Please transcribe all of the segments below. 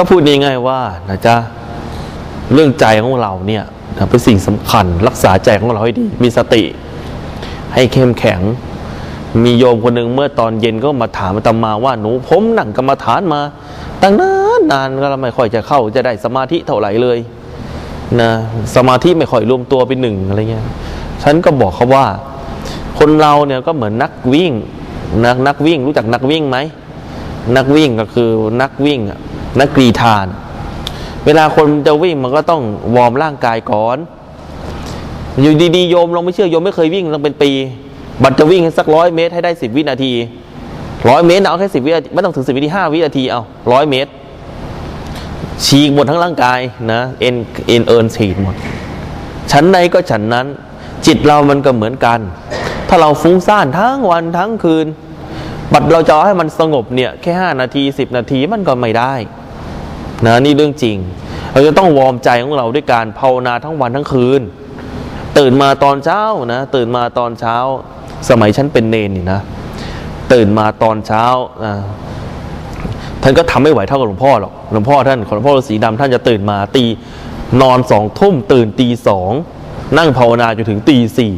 ก็พูดง่ายๆว่านะจ๊ะเรื่องใจของเราเนี่ยนะเป็นสิ่งสำคัญ รักษาใจของเราให้ดี มีสติให้เข้มแข็ง มีโยมคนหนึ่งเมื่อตอนเย็นก็มาถามอาตมาว่าหนูผมนั่งกรรมฐานมา ตั้งนานนานก็ไม่ค่อยจะเข้าจะได้สมาธิเท่าไหร่เลยนะสมาธิไม่ค่อยรวมตัวเป็นหนึ่งอะไรเงี้ยฉันก็บอกเขาว่า คนเราเนี่ยก็เหมือนนักวิ่งนักนักวิ่งรู้จักนักวิ่งไหมนักวิ่งก็คือนักวิ่งอะ นักกรีธาน เวลาคนจะวิ่งมันก็ต้องวอร์มร่างกายก่อน อยู่ดีๆโยมลองไม่เชื่อโยมไม่เคยวิ่งตั้งเป็นปี บัตรจะวิ่งสักร้อยเมตรให้ได้สิบวินาทีร้อยเมตรเอาแค่สิบวินาทีไม่ต้องถึงสิบวินาทีห้าวินาทีเอาร้อยเมตร ฉีกหมดทั้งร่างกายนะเอ็นเอ็นเอินฉีกหมดฉันใดก็ฉันนั้น จิตเรามันก็เหมือนกัน ถ้าเราฟุ้งซ่านทั้งวันทั้งคืน บัดเราจะเอให้มันสงบเนี่ย แค่ห้านาทีสิบนาทีมันก็ไม่ได้ นะนี่เรื่องจริง เราจะต้องวอร์มใจของเราด้วยการภาวนาทั้งวันทั้งคืน ตื่นมาตอนเช้านะตื่นมาตอนเช้า สมัยฉันเป็นเนนนี่นะตื่นมาตอนเช้านะท่านก็ทำไม่ไหวเท่ากับหลวงพ่อหรอกหลวงพ่อท่านหลวงพ่อฤาษีดำท่านจะตื่นมาตีนอนสองทุ่มตื่นตีสองนั่งภาวนาจนถึงตีสี่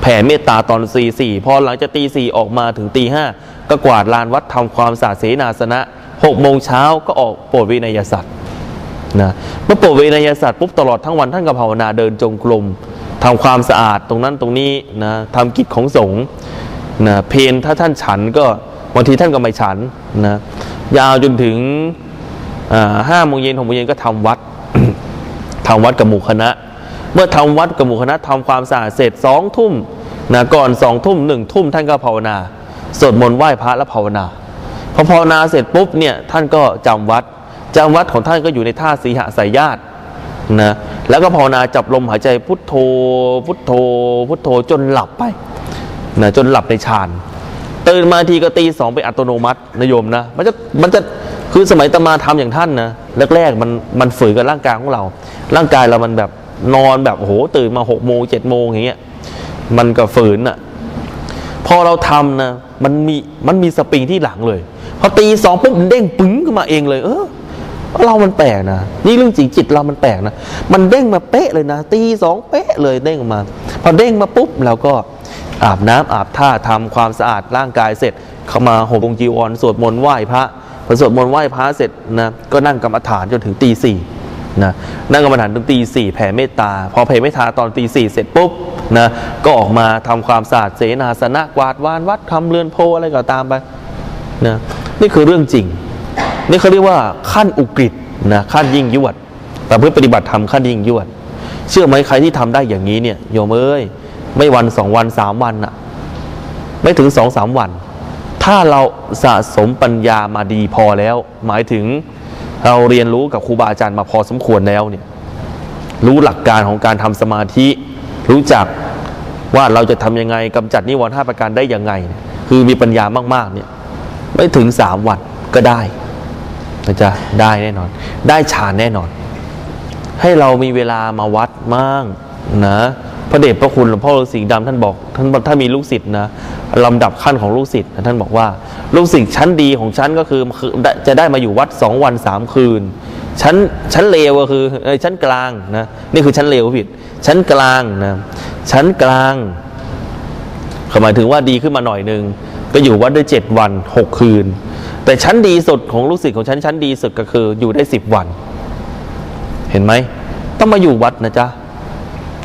แผ่เมตตาตอนตีสี่พอหลังจากตีสี่ออกมาถึงตีห้าก็กวาดลานวัดทำความสะอาดเสนาสนะ หกโมงเช้าก็ออกโปรดวินัยสัตว์นะเมื่อโปรดเวนยศาสตร์ปุ๊บตลอดทั้งวันท่านก็ภาวนาเดินจงกรมทำความสะอาดตรงนั้นตรงนี้นะทำกิจของสงฆ์นะเพนถ้าท่านฉันก็บางทีท่านก็ไม่ฉันนะยาวจนถึงห้าโมงเย็นหกโมงเย็นก็ทำวัดทำวัดกับหมู่คณะ เมื่อทำวัดกับหมู่คณะทำความสะอาดเสร็จสองทุ่มนะก่อนสองทุ่มหนึ่งทุ่มท่านก็ภาวนาสวดมนต์ไหว้พระแล้วภาวนา พอภาวนาเสร็จปุ๊บเนี่ยท่านก็จำวัดจำวัดของท่านก็อยู่ในท่าสีหสายญาตินะแล้วก็ภาวนาจับลมหายใจพุทโธ พุทโธ พุทโธจนหลับไปนะจนหลับในฌานตื่นมาทีก็ตีสองไปอัตโนมัตินะโยมนะมันจะมันจะคือสมัยตมาทำอย่างท่านนะแรกๆมันมันฝืนกับร่างกายของเรา ร่างกายเรามันแบบนอนแบบโอ้โหตื่นมาหกโมงเจ็ดโมงอย่างเงี้ยมันก็ฝืนอะพอเราทำนะมันมีมันมีสปริงที่หลังเลย พอตีสองปุ๊บมันเด้งปึ้งขึ้นมาเองเลย เออ เรามันแปลกนะนี่เรื่องจริงจิตเรามันแปลกนะมันเด้งมาเป๊ะเลยนะตีสองเป๊ะเลยเด้งมา พอเด้งมาปุ๊บเราก็อาบน้ำอาบท่าทำความสะอาดร่างกายเสร็จ เข้ามาห่มองจีวรสวดมนต์ไหว้พระพอสวดมนต์ไหว้พระเสร็จนะก็นั่งกรรมฐานจนถึงตีสี่นะนั่งกรรมฐานถึงตีสี่แผ่เมตตา พอแผ่เมตตาตอนตีสี่เสร็จปุ๊บนะก็ออกมาทำความสะอาดเสนาสนะกวาดวานวัดทำเรือนโพอะไรก็ตามไปนะ นี่คือเรื่องจริง นี่เขาเรียกว่าขั้นอุกฤษนะขั้นยิ่งยวดแต่เพื่อปฏิบัติธรรมขั้นยิ่งยวด เชื่อไหมใครที่ทำได้อย่างนี้เนี่ยโยมเอ้ยไม่วันสองวันสามวันอะไม่ถึงสองสามวัน ถ้าเราสะสมปัญญามาดีพอแล้ว หมายถึงเราเรียนรู้กับครูบาอาจารย์มาพอสมควรแล้วเนี่ยรู้หลักการของการทำสมาธิ รู้จักว่าเราจะทำยังไงกำจัดนิวรณ์ห้าประการได้ยังไง คือมีปัญญามากๆเนี่ย ไม่ถึงสามวันก็ได้นะจ๊ะได้แน่นอน ได้ฌานแน่นอน ให้เรามีเวลามาวัดมั่งนะพระเดชพระคุณหลวงพ่อฤาษีดำท่านบอกท่านถ้ามีลูกศิษย์นะลำดับขั้นของลูกศิษย์ท่านบอกว่า ลูกศิษย์ชั้นดีของชั้นก็คือจะได้มาอยู่วัดสองวันสามคืน ชั้นชั้นเลวก็คือชั้นกลางนะนี่คือชั้นเลวผิด ชั้นกลางนะชั้นกลางหมายถึงว่าดีขึ้นมาหน่อยหนึง ก็อยู่วัดได้เจ็ดวันหกคืน แต่ชั้นดีสุดของลูกศิษย์ของชั้นชั้นดีสุดก็คืออยู่ได้สิบวัน เห็นไหมต้องมาอยู่วัดนะจ๊ะ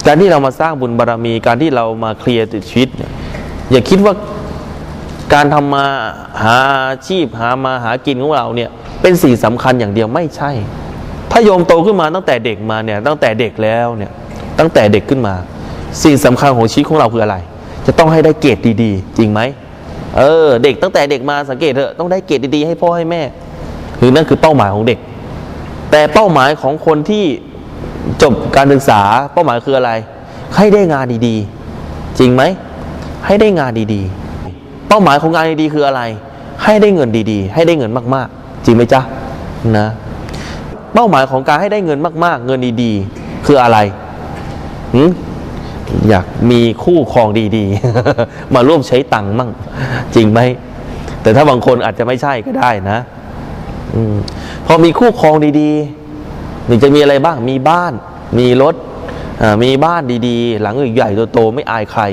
การที่เรามาสร้างบุญบารรมีการที่เรามาเคลียร์ชีวิตอย่าคิดว่าการทำมาหาอาชีพหามาหากินของเราเนี่ยเป็นสิ่งสำคัญอย่างเดียวไม่ใช่ ถ้าโยมโตขึ้นมาตั้งแต่เด็กมาเนี่ยตั้งแต่เด็กแล้วเนี่ยตั้งแต่เด็กขึ้นมา สิ่งสำคัญของชีวิตของเราคืออะไร จะต้องให้ได้เกรดดี ๆ จริงไหม เออ เด็กตั้งแต่เด็กมาสังเกตเถอะต้องได้เกรดดีๆให้พ่อให้แม่คือนั่นคือเป้าหมายของเด็ก แต่เป้าหมายของคนที่จบการศึกษาเป้าหมายคืออะไร ให้ได้งานดีๆ จริงไหมให้ได้งานดีๆ เป้าหมายของงานดีๆคืออะไร ให้ได้เงินดีๆ ให้ได้เงินมากๆ จริงไหมจ๊ะนะ เป้าหมายของการให้ได้เงินมาก ๆ เงินดีๆ คืออะไรหืม อยากมีคู่ครองดีๆ มาร่วมใช้ตังค์มั่ง จริงไหม แต่ถ้าบางคนอาจจะไม่ใช่ก็ได้นะอพอมีคู่ครองดีๆนี่จะมีอะไรบ้างมีบ้าน มีรถมีบ้านดีๆ หลังใหญ่โตๆไม่อายใคร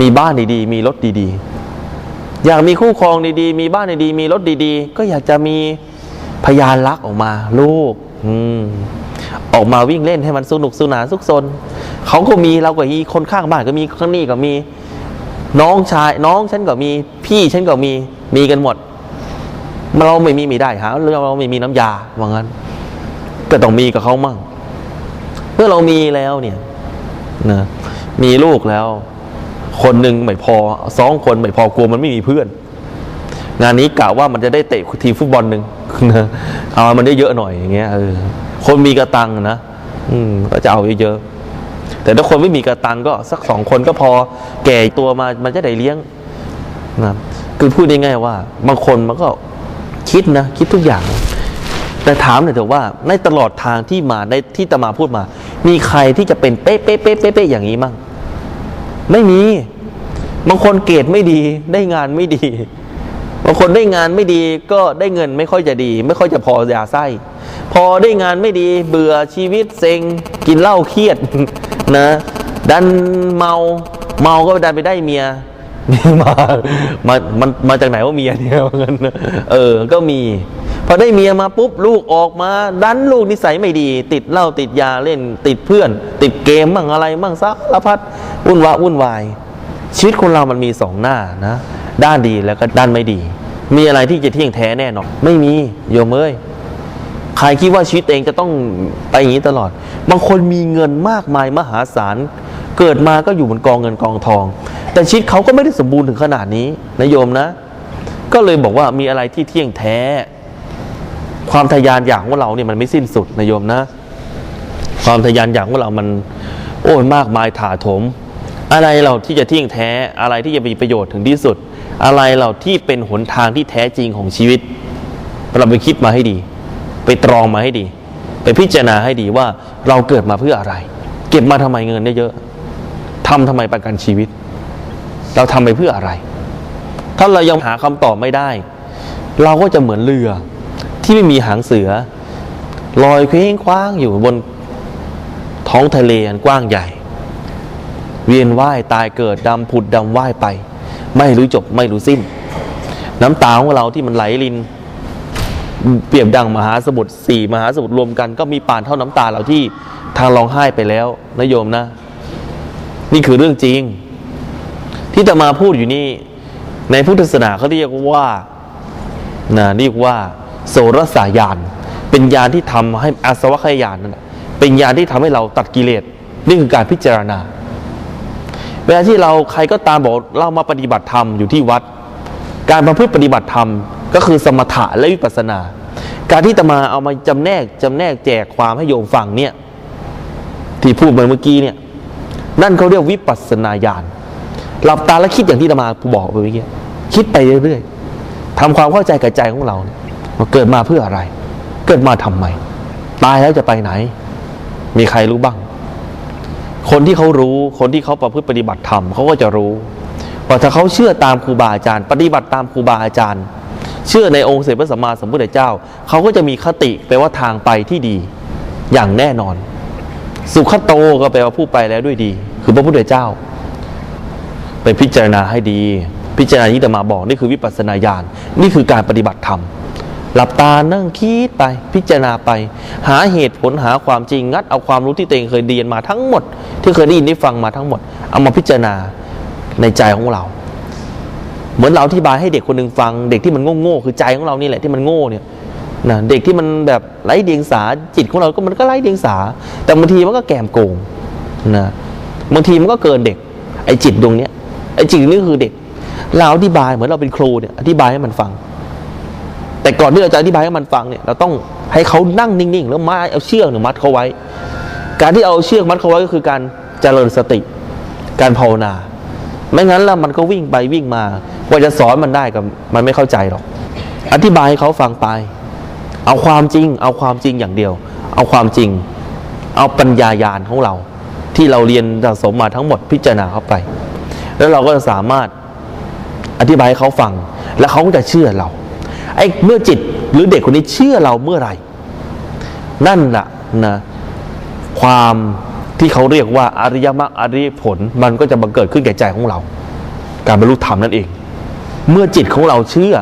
มีบ้านดีๆ มีรถดีๆ อยากมีคู่ครองดีๆ มีบ้านดีๆ มีรถดีๆ ก็อยากจะมีพยานรักออกมา ลูก อืม ออกมาวิ่งเล่นให้มันสนุกสนานสุขสนเขาก็มีเราก็มีคนข้างบ้านก็มีข้างนี้ก็มี น้องชาย น้องฉันก็มีพี่ฉันก็มีมีกันหมดเราไม่มีไม่ได้หาเรื่องเราไม่มีน้ำยาว่างั้นก็ต้องมีกับเขามั่งเมื่อเรามีแล้วเนี่ยนะมีลูกแล้ว คนหนึ่งไม่พอสองคนไม่พอกลัวมันไม่มีเพื่อน งานนี้กะว่ามันจะได้เตะทีมฟุตบอลหนึ่งนะเอามันได้เยอะหน่อยอย่างเงี้ยเออ คนมีกระตังนะอืมก็จะเอาเยอะๆแต่ถ้าคนไม่มีกระตังก็สักสองคนก็พอแก่ตัวมามันจะได้เลี้ยงนะคือพูดง่ายๆว่า บางคนมันก็คิดนะ คิดทุกอย่าง แต่ถามหน่อยเถอะว่าในตลอดทางที่มาในที่ตมาพูดมา มีใครที่จะเป็นเป๊ะเป๊ะเป๊ะเป๊ะเป๊ะอย่างนี้มั่งไม่มี บางคนเกรดไม่ดีได้งานไม่ดี บางคนได้งานไม่ดีก็ได้เงินไม่ค่อยจะดี ไม่ค่อยจะพอยาไส้ พอได้งานไม่ดีเบื่อชีวิตเซ็งกินเหล้าเครียดนะดันเมาเมาก็ดันไปได้เมียมามามันมาจากไหนว่าเมียเนี่ยเออ ก็มีพอได้เมียมาปุ๊บลูกออกมา ดันลูกนิสัยไม่ดี ติดเหล้าติดยาเล่น ติดเพื่อน ติดเกมบ้างอะไรบ้างซักละพัดวุ่นวะวุ่นวายชีวิตคนเรามันมีสองหน้านะ ด้านดีแล้วก็ด้านไม่ดี มีอะไรที่จะเที่ยงแท้แน่นอนไม่มีโยมเอ้ย ใครคิดว่าชีวิตเองจะต้องไปอย่างนี้ตลอด บางคนมีเงินมากมายมหาศาล เกิดมาก็อยู่บนกองเงินกองทอง แต่ชีวิตเขาก็ไม่ได้สมบูรณ์ถึงขนาดนี้นะโยมนะ ก็เลยบอกว่ามีอะไรที่เที่ยงแท้ ความทะยานอยากของเราเนี่ยมันไม่สิ้นสุดนะโยมนะ ความทะยานอยากของเรามัน โอ้ยมากมายถาโถม อะไรเราที่จะเที่ยงแท้ อะไรที่จะมีประโยชน์ถึงที่สุด อะไรเราที่เป็นหนทางที่แท้จริงของชีวิตเราไปคิดมาให้ดี ไปตรองมาให้ดี ไปพิจารณาให้ดีว่าเราเกิดมาเพื่ออะไร เก็บมาทำไมเงินเยอะๆทำทำไมประกันชีวิต เราทำไปเพื่ออะไร ถ้าเรายังหาคำตอบไม่ได้ เราก็จะเหมือนเรือที่ไม่มีหางเสือ ลอยเคว้งคว้างอยู่บนท้องทะเลอันกว้างใหญ่ เวียนว่ายตายเกิดดำผุดดำว่ายไป ไม่รู้จบไม่รู้สิ้น น้ำตาของเราที่มันไหลริน เปรียบดังมหาสมุทรสี่มหาสมุทรรวมกัน ก็มีปานเท่าน้ำตาเราที่ทางร้องไห้ไปแล้วนะโยมนะ นี่คือเรื่องจริง ที่จะมาพูดอยู่นี่ ในพุทธศาสนาเขาเรียกว่านะเรียกว่า โสรสายาน เป็นยานที่ทำให้อาสวะขยานนั่นเป็นยานที่ทำให้เราตัดกิเลสนี่คือการพิจารณา เวลาที่เราใครก็ตามบอกเรามาปฏิบัติธรรมอยู่ที่วัด การประพฤติปฏิบัติธรรม ก็คือสมถะและวิปัสนา การที่ตมาเอามาจำแนกจำแนกแจกความให้โยมฟังเนี่ยที่พูดมาเมื่อกี้เนี่ยนั่นเขาเรียกวิปัสนาญาณหลับตาแล้วคิดอย่างที่ตมาบอกไปเมื่อกี้คิดไปเรื่อยๆทำความเข้าใจกับใจของเราเว่าเกิดมาเพื่ออะไร เกิดมาทำไมตายแล้วจะไปไหน มีใครรู้บ้าง คนที่เขารู้คนที่เขาประพฤติปฏิบัติธรรมเขาก็จะรู้ว่าถ้าเขาเชื่อตามครูบาอาจารย์ ปฏิบัติตามครูบาอาจารย์ เชื่อในองค์เสด็จพระสัมมาสัมพุทธเจ้า เขาก็จะมีคติแปลว่าทางไปที่ดีอย่างแน่นอน สุขโตก็แปลว่าผู้ไปแล้วด้วยดี คือพระพุทธเจ้า ไปพิจารณาให้ดี พิจารณาที่จะมาบอกนี่คือวิปัสสนาญาณนี่คือการปฏิบัติธรรมหลับตานั่งคิดไปพิจารณาไป หาเหตุผลหาความจริงงัดเอาความรู้ที่ตัวเองเคยเรียนมาทั้งหมด ที่เคยได้ยินได้ฟังมาทั้งหมด เอามาพิจารณาในใจของเรา เหมือนเราอธิบายให้เด็กคนหนึ่งฟัง เด็กที่มันโง่ๆคือใจของเรานี่แหละที่มันโง่เนี่ยนะเด็กที่มันแบบไร้เดียงสาจิตของเราก็มันก็ไร้เดียงสา แต่บางทีมันก็แกมโกงนะบางทีมันก็เกินเด็ก ไอ้จิตดวงเนี้ยไอ้จิตนี่คือเด็ก เราอธิบายเหมือนเราเป็นครูเนี่ยอธิบายให้มันฟัง แต่ก่อนที่เราจะอธิบายให้มันฟังเนี่ยเราต้องให้เขานั่งนิ่งๆแล้วมาเอาเชือกหรือมัดเขาไว้ การที่เอาเชือกมัดเขาไว้ก็คือการเจริญสติ การภาวนา ไม่งั้นแล้วมันก็วิ่งไปวิ่งมา ว่าจะสอนมันได้กับมันไม่เข้าใจหรอก อธิบายให้เขาฟังไป เอาความจริง เอาความจริงอย่างเดียว เอาความจริง เอาปัญญายาณของเรา ที่เราเรียนสะสมมาทั้งหมดพิจารณาเข้าไป แล้วเราก็จะสามารถอธิบายให้เขาฟัง แล้วเขาก็จะเชื่อเราไอ้เมื่อจิตหรือเด็กคนนี้เชื่อเราเมื่อไหร่ นั่นแหละนะความที่เขาเรียกว่าอริยมรรคอริยผลมันก็จะบังเกิดขึ้นแก่ใจของเรา การบรรลุธรรมนั่นเอง เมื่อจิตของเราเชื่อ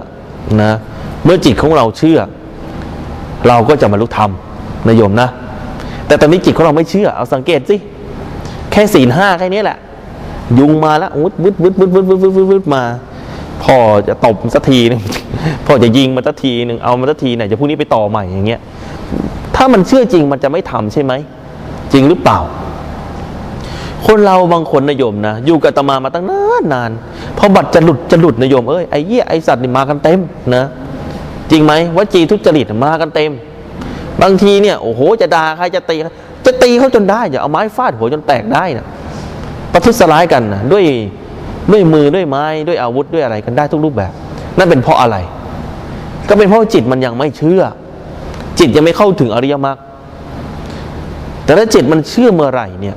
นะเมื่อจิตของเราเชื่อ เราก็จะบรรลุธรรมนะโยมนะ แต่ตอนนี้จิตของเราไม่เชื่อ เอาสังเกตสิแค่ศีลห้าแค่นี้แหละ ยุงมาแล้ววุดวุดวุดวุดวุดวุดวุดวุดวุดมาพ่อจะตบสักทีหนึงพ่อจะยิงมันสักทีหนึ่งเอามันสักทีไหนจะพรุ่งนี้ไปต่อใหม่อย่างเงี้ยถ้ามันเชื่อจริงมันจะไม่ทำใช่ไหม จริงหรือเปล่า คนเราบางคนนะโยมนะ อยู่กับตมามาตั้งนานนานพอบัตรจะหลุดจะหลุดนะโยมเอ้ยไอ้เหี้ยไอ้สัตว์นี่มากันเต็มนะจริงไหมวจีทุจริตมากันเต็ม บางทีเนี่ยโอ้โหจะด่าใครจะตีจะตีเขาจนได้อย่าเอาไม้ฟาดหัวจนแตกได้นะประทุษร้ายกันนะด้วยด้วยมือด้วยไม้ด้วยอาวุธด้วยอะไรกันได้ทุกรูปแบบ นั่นเป็นเพราะอะไร ก็เป็นเพราะจิตมันยังไม่เชื่อ จิตยังไม่เข้าถึงอริยมรรคแต่ถ้าจิตมันเชื่อเมื่อไหร่เนี่ย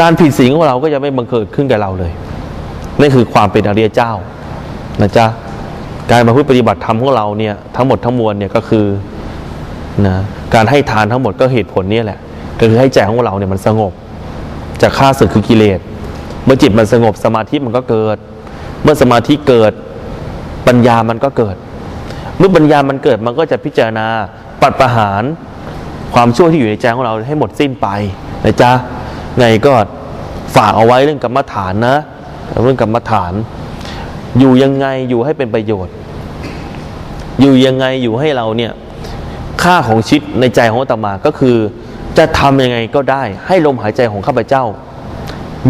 การผิดศีลของเราก็จะไม่บังเกิดขึ้นกับเราเลยนั่นคือความเป็นอริยเจ้านะจ๊ะการมาพูดปฏิบัติธรรมของเราเนี่ยทั้งหมดทั้งมวลเนี่ยก็คือนะการให้ทานทั้งหมดก็เหตุผลนี่แหละ ก็คือให้ใจของเราเนี่ยมันสงบ จากข้าศึกคือกิเลสเมื่อจิตมันสงบสมาธิมันก็เกิด เมื่อสมาธิเกิดปัญญามันก็เกิด เมื่อปัญญามันเกิดมันก็จะพิจารณาปัดประหารความชั่วที่อยู่ในใจของเราให้หมดสิ้นไปนะจ๊ะ ไงก็ฝากเอาไว้เรื่องกรรมฐานนะ เรื่องกรรมฐาน อยู่ยังไงอยู่ให้เป็นประโยชน์ อยู่ยังไงอยู่ให้เราเนี่ยค่าของชีวิตในใจของอาตมาก็คือ จะทำยังไงก็ได้ ให้ลมหายใจของข้าพเจ้า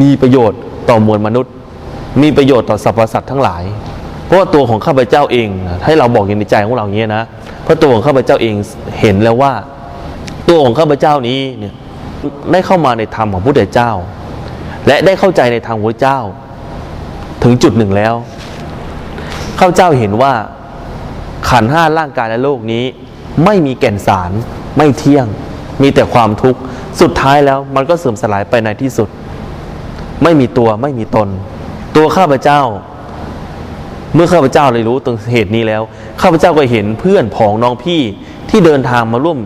มีประโยชน์ต่อมวลมนุษย์ มีประโยชน์ต่อสรรพสัตว์ทั้งหลาย เพราะตัวของข้าพเจ้าเอง ให้เราบอกอย่างในใจของเราอย่างนี้ยนะเพราะตัวของข้าพเจ้าเองเห็นแล้วว่า ตัวของข้าพเจ้านี้เนี่ย ได้เข้ามาในธรรมของพระพุทธเจ้า และได้เข้าใจในทางพระเจ้า ถึงจุดหนึ่งแล้ว ข้าพเจ้าเห็นว่าขันห้าร่างกายและโลกนี้ไม่มีแก่นสารไม่เที่ยง มีแต่ความทุกข์สุดท้ายแล้วมันก็เสื่อมสลายไปในที่สุด ไม่มีตัวไม่มีตน ตัวข้าพเจ้า เมื่อข้าพเจ้าเลยรู้ตรงเหตุนี้แล้ว ข้าพเจ้าก็เห็นเพื่อนผองน้องพี่ที่เดินทางมาร่วม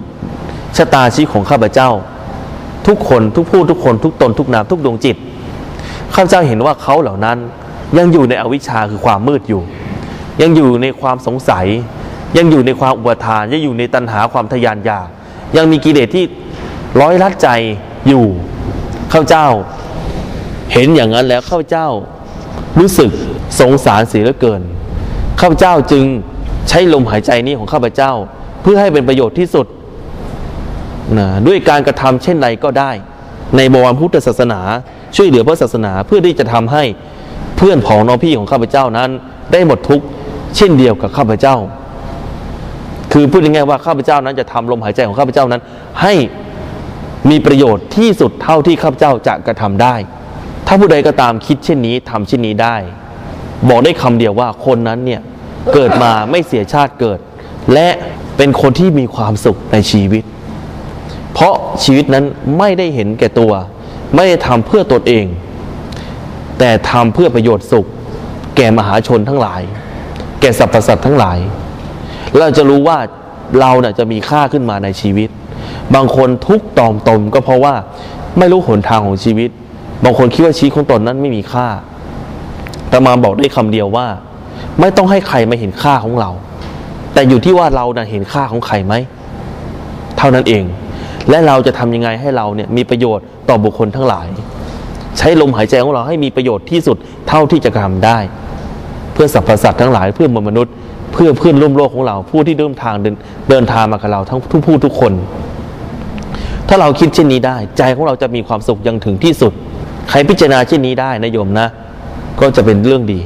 ชะตาชีวิตของข้าพเจ้า ทุกคนทุกผู้ทุกคนทุกตนทุกนามทุกดวงจิตข้าพเจ้าเห็นว่าเขาเหล่านั้นยังอยู่ในอวิชชาคือความมืดอยู่ ยังอยู่ในความสงสัย ยังอยู่ในความอุปทาน ยังอยู่ในตัณหาความทะยานอยากยังมีกิเลสที่ร้อยลัดใจอยู่ข้าพเจ้า เห็นอย่างนั้นแล้วข้าพเจ้ารู้สึกสงสารเสียเหลือเกินข้าพเจ้าจึงใช้ลมหายใจนี้ของข้าพเจ้า เพื่อให้เป็นประโยชน์ที่สุด นะด้วยการกระทำเช่นใดก็ได้ ในบวรพุทธศาสนา ช่วยเหลือพระศาสนาเพื่อที่จะทำให้เพื่อนผองน้องพี่ของข้าพเจ้านั้น ได้หมดทุกข์เช่นเดียวกับข้าพเจ้า คือพูดง่ายๆว่าข้าพเจ้านั้นจะทำลมหายใจของข้าพเจ้านั้น ให้มีประโยชน์ที่สุดเท่าที่ข้าพเจ้าจะกระทำได้ ถ้าผู้ใดก็ตามคิดเช่นนี้ทำเช่นนี้ได้ บอกได้คำเดียวว่าคนนั้นเนี่ยเกิดมาไม่เสียชาติเกิด และเป็นคนที่มีความสุขในชีวิต เพราะชีวิตนั้นไม่ได้เห็นแก่ตัว ไม่ได้ทำเพื่อตนเอง แต่ทำเพื่อประโยชน์สุข แก่มหาชนทั้งหลาย แก่สรรพสัตว์ทั้งหลาย เราจะรู้ว่าเราเนี่ยจะมีค่าขึ้นมาในชีวิต บางคนทุกตอมตมก็เพราะว่าไม่รู้หนทางของชีวิต บางคนคิดว่าชีวิตของตนนั้นไม่มีค่าแต่มาบอกได้คำเดียวว่า ไม่ต้องให้ใครมาเห็นค่าของเรา แต่อยู่ที่ว่าเราน่ะเห็นค่าของใครไหม เท่านั้นเอง และเราจะทำยังไงให้เราเนี่ยมีประโยชน์ต่อบุคคลทั้งหลาย ใช้ลมหายใจของเราให้มีประโยชน์ที่สุดเท่าที่จะทำได้ เพื่อสรรพสัตว์ทั้งหลายเพื่อมมนุษย์ เพื่อเพื่อนร่วมโลกของเราผู้ที่เดินทางเดินทางมากับเราทั้งทุกผู้ทุกคน ถ้าเราคิดเช่นนี้ได้ ใจของเราจะมีความสุขอยังถึงที่สุด ใครพิจารณาเช่นนี้ได้นะโยมนะ ก็จะเป็นเรื่องดี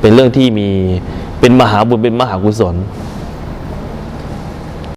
เป็นเรื่องที่มีเป็นมหาบุญเป็นมหากุศล